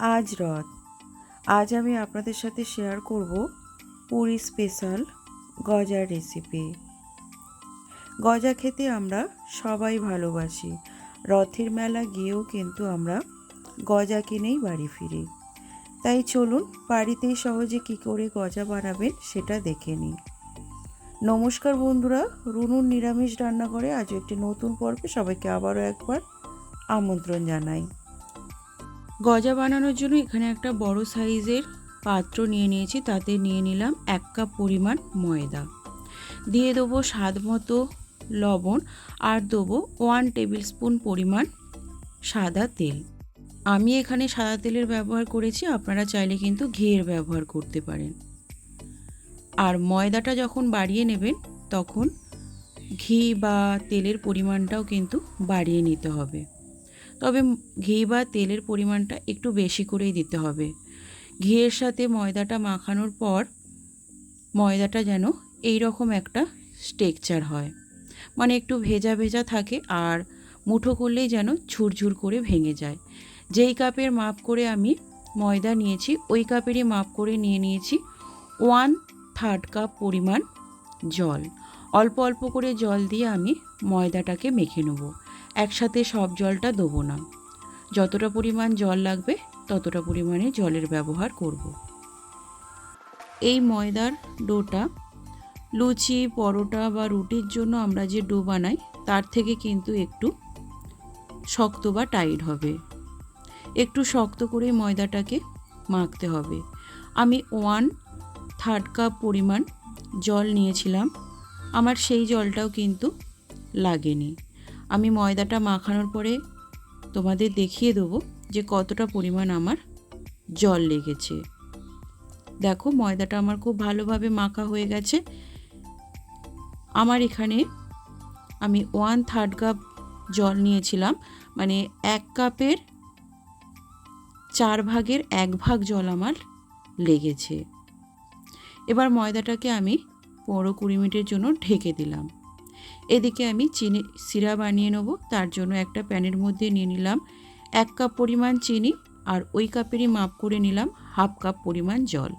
আজ রথ আজ আমি আপনাদের সাথে শেয়ার করব পুরী স্পেশাল গজার রেসিপি গজা খেতে আমরা সবাই ভালোবাসি। রথের মেলা গিয়েও কিন্তু আমরা গজা কিনেই বাড়ি ফিরি। তাই চলুন বাড়িতেই সহজে কী করে গজা বানাবেন সেটা দেখে নিই। নমস্কার বন্ধুরা, রুনুর নিরামিষ রান্নাঘরে আজ একটি নতুন পর্বে সবাইকে আবারও একবার আমন্ত্রণ জানাই। গজা বানানোর জন্য এখানে একটা বড় সাইজের পাত্র নিয়ে নিয়েছি। তাতে নিয়ে নিলাম এক কাপ পরিমাণ ময়দা। দিয়ে দেবো স্বাদ মতো লবণ আর দেবো ওয়ান টেবিল স্পুন পরিমাণ সাদা তেল। আমি এখানে সাদা তেলের ব্যবহার করেছি, আপনারা চাইলে কিন্তু ঘিয়ের ব্যবহার করতে পারেন। আর ময়দাটা যখন বাড়িয়ে নেবেন, তখন ঘি বা তেলের পরিমাণটাও কিন্তু বাড়িয়ে নিতে হবে। তবে ঘি বা তেলের পরিমাণটা একটু বেশি করেই দিতে হবে। ঘিয়ের সাথে ময়দাটা মাখানোর পর ময়দাটা যেন এই রকম একটা স্টেকচার হয়। মানে একটু ভেজা ভেজা থাকে আর মুঠো করলেই যেন ঝুরঝুর করে ভেঙে যায়। যেই কাপের মাপ করে আমি ময়দা নিয়েছি, ওই কাপেরই মাপ করে নিয়ে নিয়েছি ওয়ান থার্ড কাপ পরিমাণ জল। অল্প অল্প করে জল দিয়ে আমি ময়দাটাকে মেখে নেব। একসাথে সব জলটা দেবো না। যতটা পরিমাণ জল লাগবে, ততটা পরিমাণে জলের ব্যবহার করব। এই ময়দার ডোটা, লুচি, পরোটা বা রুটির জন্য আমরা যে ডো বানাই, তার থেকে কিন্তু একটু শক্ত বা টাইট হবে। একটু শক্ত করে ময়দাটাকে মাখতে হবে। আমি ওয়ান থার্ড কাপ পরিমাণ জল নিয়েছিলাম। আমার সেই জলটাও কিন্তু লাগেনি। আমি ময়দাটা মাখানোর পরে তোমাদের দেখিয়ে দেবো যে কতটা পরিমাণ আমার জল লেগেছে। দেখো ময়দাটা আমার খুব ভালোভাবে মাখা হয়ে গেছে। আমার এখানে আমি ওয়ান থার্ড কাপ জল নিয়েছিলাম মানে এক কাপের চার ভাগের এক ভাগ জল আমার লেগেছে। এবার ময়দাটাকে আমি পনেরো কুড়ি মিনিটের জন্য ঢেকে দিলাম। এদিকে আমি চিনি, সিরা বানিয়ে নেব। তার জন্য একটা প্যানের মধ্যে নিয়ে নিলাম এক কাপ পরিমাণ চিনি আর ওই কাপেরই মাপ করে নিলাম হাফ কাপ পরিমাণ জল।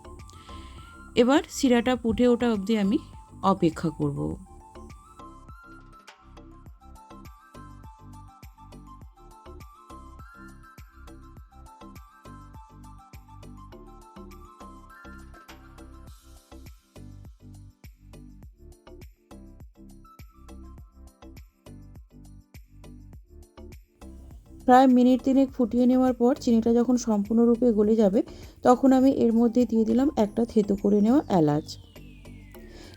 এবার সিরাটা পুঠে ওটা অবধি আমি অপেক্ষা করব। প্রায় মিনিট তিনেক ফুটিয়ে নেওয়ার পর চিনিটা যখন সম্পূর্ণরূপে গলে যাবে, তখন আমি এর মধ্যে দিয়ে দিলাম একটা থেতো করে নেওয়া এলাচ।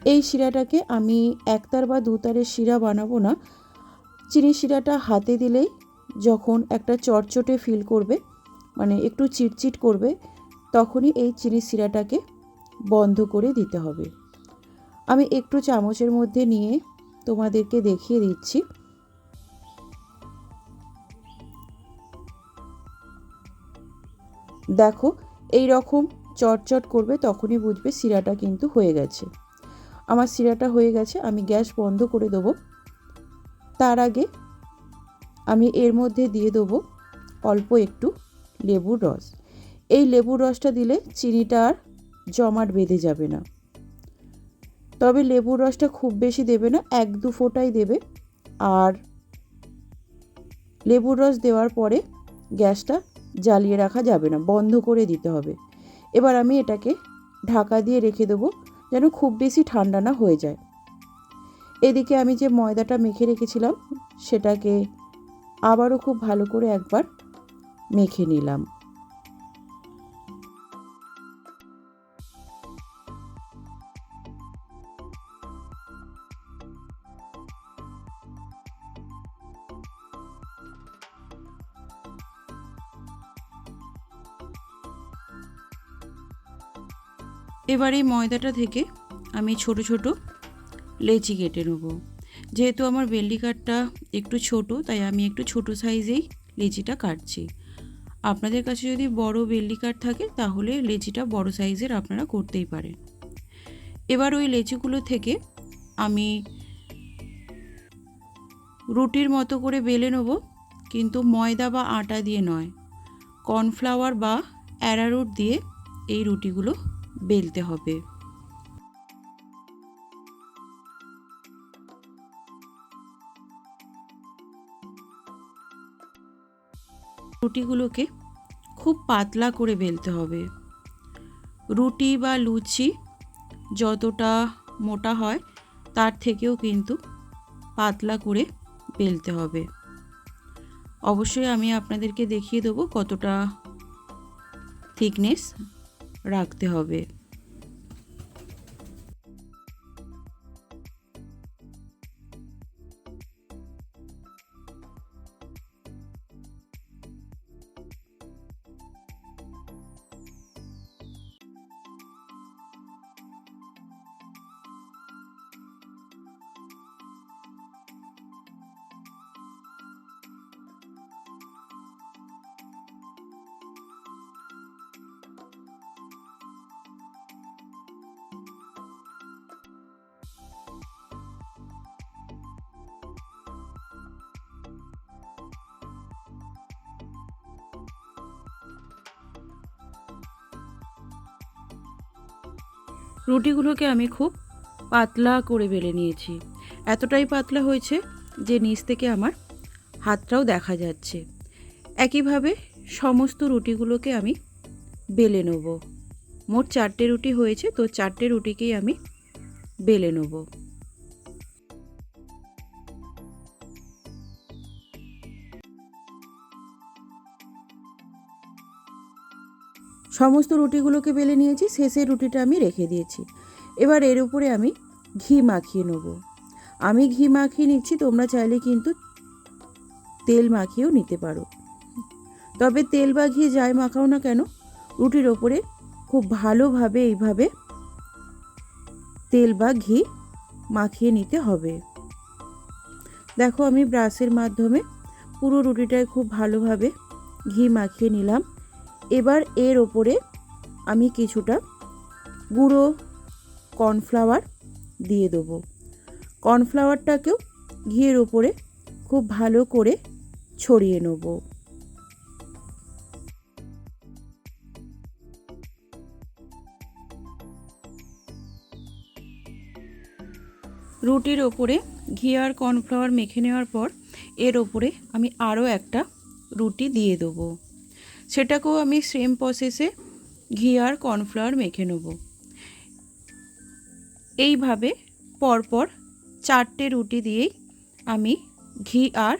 এই শিরাটাকে আমি একতার বা দুতারের শিরা বানাবো না। চিনি শিরাটা হাতে দিলেই যখন একটা চটচটে ফিল করবে মানে একটু চিটচিট করবে, তখনই এই চিনি শিরাটাকে বন্ধ করে দিতে হবে। আমি একটু চামচের মধ্যে নিয়ে তোমাদেরকে দেখিয়ে দিচ্ছি। দেখো, এই রকম চটচট করবে তখনই বুঝবে শিরাটা কিন্তু হয়ে গেছে। আমার শিরাটা হয়ে গেছে, আমি গ্যাস বন্ধ করে দেবো। তার আগে আমি এর মধ্যে দিয়ে দেবো অল্প একটু লেবুর রস। এই লেবুর রসটা দিলে চিনিটা আর জমাট বেঁধে যাবে না। তবে লেবুর রসটা খুব বেশি দেবে না, এক দু ফোঁটাই দেবে। আর লেবুর রস দেওয়ার পরে গ্যাসটা জ্বালিয়ে রাখা যাবে না, বন্ধ করে দিতে হবে। এবার আমি এটাকে ঢাকা দিয়ে রেখে দেবো যেন খুব বেশি ঠান্ডা না হয়ে যায়। এদিকে আমি যে ময়দাটা মেখে রেখেছিলাম, সেটাকে আবারও খুব ভালো করে একবার মেখে নিলাম। এবার এই ময়দাটা থেকে আমি ছোট ছোট লেচি কেটে নেব। যেহেতু আমার বেল্লি কাঠটা একটু ছোট, তাই আমি একটু ছোট সাইজেই লেচিটা কাটছি। আপনাদের কাছে যদি বড় বেল্লি কাঠ থাকে, তাহলে লেচিটা বড় সাইজের আপনারা করতেই পারেন। এবার ওই লেচিগুলো থেকে আমি রুটির মতো করে বেলে নেব, কিন্তু ময়দা বা আটা দিয়ে নয়, কর্নফ্লাওয়ার বা অ্যারারুট দিয়ে এই রুটিগুলো বেলতে হবে। রুটিগুলোকে খুব পাতলা করে বেলতে হবে। রুটি বা লুচি যতটা মোটা হয়, তার থেকেও কিন্তু পাতলা করে বেলতে হবে। অবশ্যই আমি আপনাদেরকে দেখিয়ে দেবো কতটা থিকনেস রাখতে হবে। রুটিগুলোকে আমি খুব পাতলা করে বেলে নিয়েছি। এতটাই পাতলা হয়েছে যে নিচ থেকে আমার হাতটাও দেখা যাচ্ছে। একইভাবে সমস্ত রুটিগুলোকে আমি বেলে নেব। মোট চারটে রুটি হয়েছে, তো চারটে রুটিকেই আমি বেলে নেব। সমস্ত রুটিগুলোকে বেলে নিয়েছি শেষের রুটিটা আমি রেখে দিয়েছি। এবার এর উপরে আমি ঘি মাখিয়ে নেব। আমি ঘি মাখিয়ে নিচ্ছি, তোমরা চাইলে কিন্তু তেল মাখিয়েও নিতে পারো। তবে তেল বা ঘি যাই মাখাও না কেন, রুটির ওপরে খুব ভালোভাবে এইভাবে তেল বা ঘি মাখিয়ে নিতে হবে। দেখো আমি ব্রাশের মাধ্যমে পুরো রুটিটায় খুব ভালোভাবে ঘি মাখিয়ে নিলাম। এবার এর ওপরে আমি কিছুটা গুঁড়ো কর্নফ্লাওয়ার দিয়ে দেবো। কর্নফ্লাওয়ারটাকেও ঘিয়ের ওপরে খুব ভালো করে ছড়িয়ে নেব। রুটির ওপরে ঘি আর কর্নফ্লাওয়ার মেখে নেওয়ার পর এর ওপরে আমি আরও একটা রুটি দিয়ে দেবো। সেটাকেও আমি সেম প্রসেসে ঘি আর কর্নফ্লাওয়ার মেখে নেব। এইভাবে পরপর চারটে রুটি দিয়েই আমি ঘি আর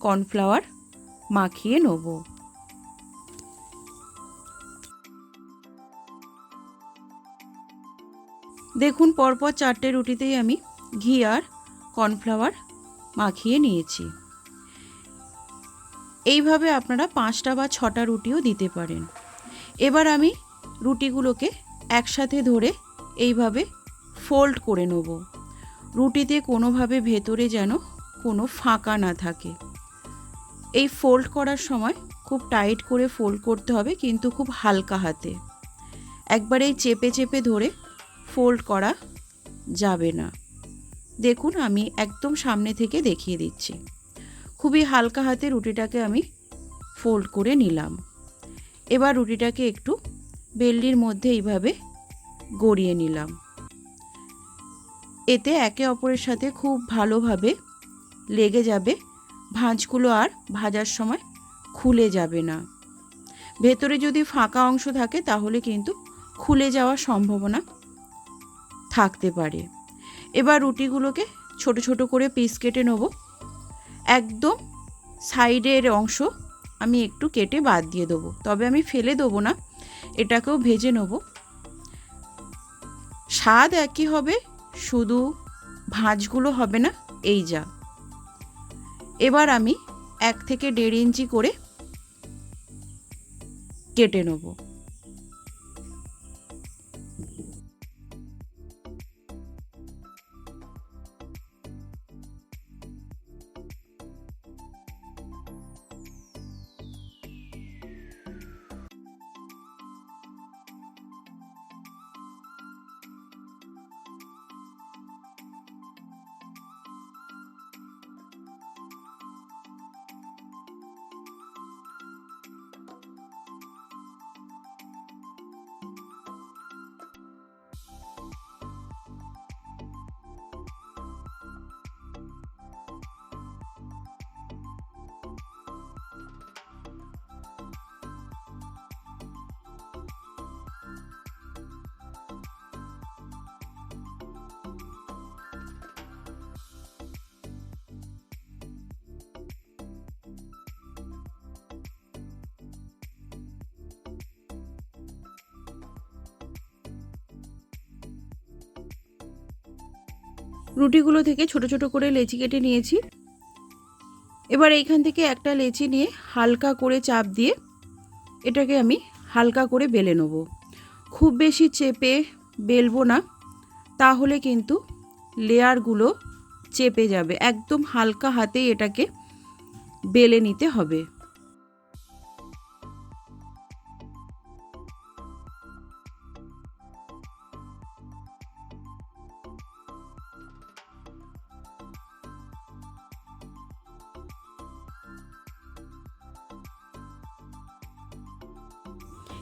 কর্নফ্লাওয়ার মাখিয়ে নেব। দেখুন, পরপর চারটে রুটিতেই আমি ঘি আর কর্নফ্লাওয়ার মাখিয়ে নিয়েছি। এইভাবে আপনারা পাঁচটা বা ছটা রুটিও দিতে পারেন। এবার আমি রুটিগুলোকে একসাথে ধরে এইভাবে ফোল্ড করে নেব। রুটিতে কোনোভাবে ভেতরে যেন কোনো ফাঁকা না থাকে। এই ফোল্ড করার সময় খুব টাইট করে ফোল্ড করতে হবে, কিন্তু খুব হালকা হাতে। একবার এই চেপে চেপে ধরে ফোল্ড করা যাবে না। দেখুন, আমি একদম সামনে থেকে দেখিয়ে দিচ্ছি। খুবই হালকা হাতে রুটিটাকে আমি ফোল্ড করে নিলাম। এবার রুটিটাকে একটু বেল্লির মধ্যে এইভাবে গড়িয়ে নিলাম। এতে একে অপরের সাথে খুব ভালোভাবে লেগে যাবে। ভাঁজগুলো আর ভাজার সময় খুলে যাবে না। ভেতরে যদি ফাঁকা অংশ থাকে তাহলে কিন্তু খুলে যাওয়ার সম্ভাবনা থাকতে পারে। এবার রুটিগুলোকে ছোট ছোট করে পিস কেটে নেব। একদম সাইডের অংশ আমি একটু কেটে বাদ দিয়ে দেবো। তবে আমি ফেলে দেবো না, এটাকেও ভেজে নেব। স্বাদ একই হবে, শুধু ভাঁজগুলো হবে না, এই যা। এবার আমি এক থেকে দেড় ইঞ্চি করে কেটে নেব। রুটিগুলো থেকে ছোট ছোট করে লেচি কেটে নিয়েছি। এবার এইখান থেকে একটা লেচি নিয়ে হালকা করে চাপ দিয়ে এটাকে আমি হালকা করে বেলে নেব। খুব বেশি চেপে বেলবো না, তাহলে কিন্তু লেয়ারগুলো চেপে যাবে। একদম হালকা হাতেই এটাকে বেলে নিতে হবে।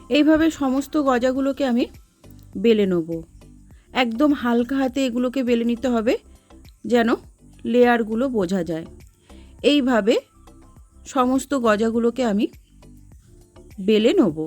এইভাবে সমস্ত গজাগুলোকে আমি বেলে নেব। একদম হালকা হাতে এগুলোকে বেলে নিতে হবে, যেন লেয়ারগুলো বোঝা যায়। এইভাবে সমস্ত গজাগুলোকে আমি বেলে নেব।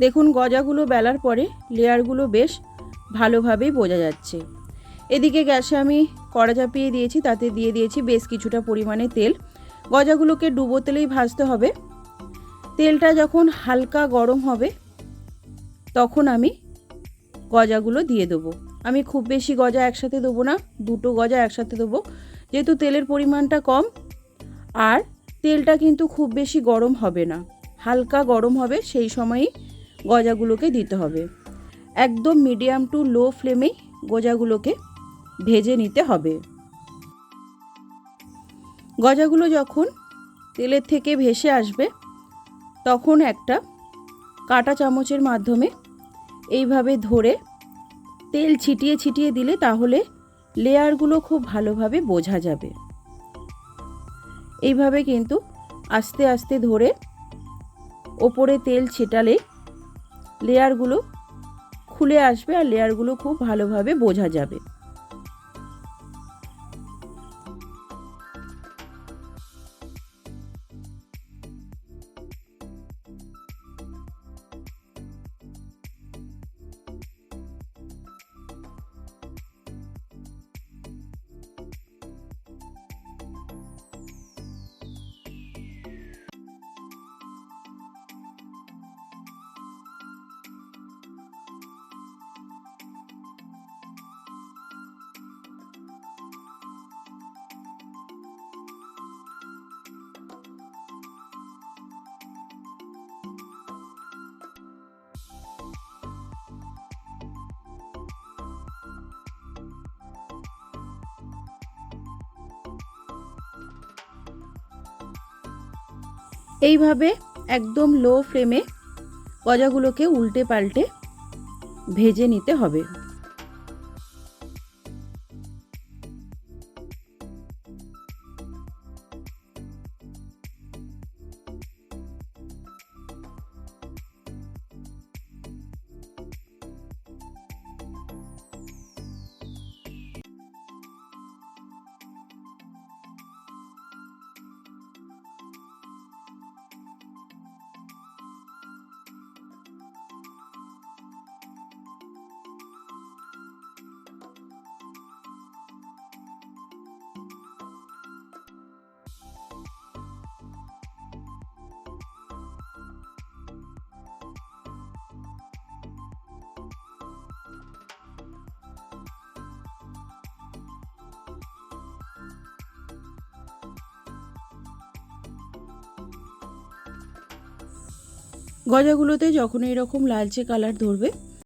দেখুন গজাগুলো বেলার পরে, লেয়ারগুলো বেশ ভালোভাবেই বোঝা যাচ্ছে। এদিকে গ্যাসে আমি কড়া চাপিয়ে দিয়েছি, তাতে দিয়ে দিয়েছি বেশ কিছুটা পরিমাণে তেল। গজাগুলোকে ডুবো তেলেই ভাজতে হবে। তেলটা যখন হালকা গরম হবে, তখন আমি গজাগুলো দিয়ে দেবো। আমি খুব বেশি গজা একসাথে দেবো না, দুটো গজা একসাথে দেবো। যেহেতু তেলের পরিমাণটা কম, আর তেলটা কিন্তু খুব বেশি গরম হবে না। হালকা গরম হবে, সেই সময়ই গজাগুলোকে দিতে হবে। একদম মিডিয়াম টু লো ফ্লেমেই গজাগুলোকে ভেজে নিতে হবে। গজাগুলো যখন তেলের থেকে ভেসে আসবে, তখন একটা কাটা চামচের মাধ্যমে এইভাবে ধরে তেল ছিটিয়ে ছিটিয়ে দিলে তাহলে লেয়ারগুলো খুব ভালোভাবে বোঝা যাবে। এইভাবে কিন্তু আস্তে আস্তে ধরে ওপরে তেল ছিটালে লেয়ারগুলো খুলে আসবে আর লেয়ারগুলো খুব ভালোভাবে বোঝা যাবে। এইভাবে একদম লো ফ্লেমে গজাগুলোকে উল্টে পাল্টে ভেজে নিতে হবে। গজাগুলোতে যখন এরকম লালচে কালার ধরবে